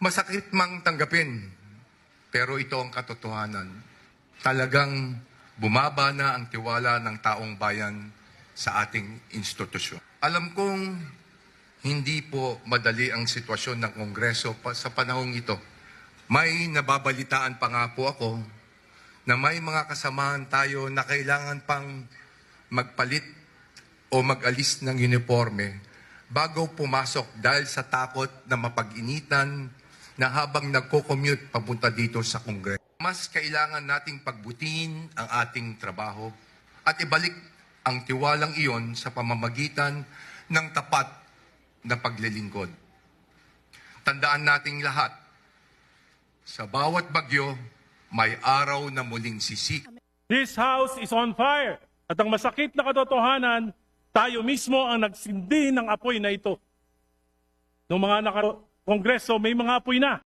Masakit mang tanggapin, pero ito ang katotohanan. Talagang bumaba na ang tiwala ng taong bayan sa ating institusyon. Alam kong hindi po madali ang sitwasyon ng Kongreso pa sa panahong ito. May nababalitaan pa nga po ako na may mga kasamahan tayo na kailangan pang magpalit o mag-alis ng uniforme bago pumasok dahil sa takot na mapag-initan na habang nagko-commute papunta dito sa Kongreso. Mas kailangan nating pagbutihin ang ating trabaho at ibalik ang tiwalang iyon sa pamamagitan ng tapat na paglilingkod. Tandaan nating lahat, sa bawat bagyo, may araw na muling sisik. This house is on fire. At ang masakit na katotohanan, tayo mismo ang nagsindi ng apoy na ito. Noong mga naka- kongreso, may mga apoy na.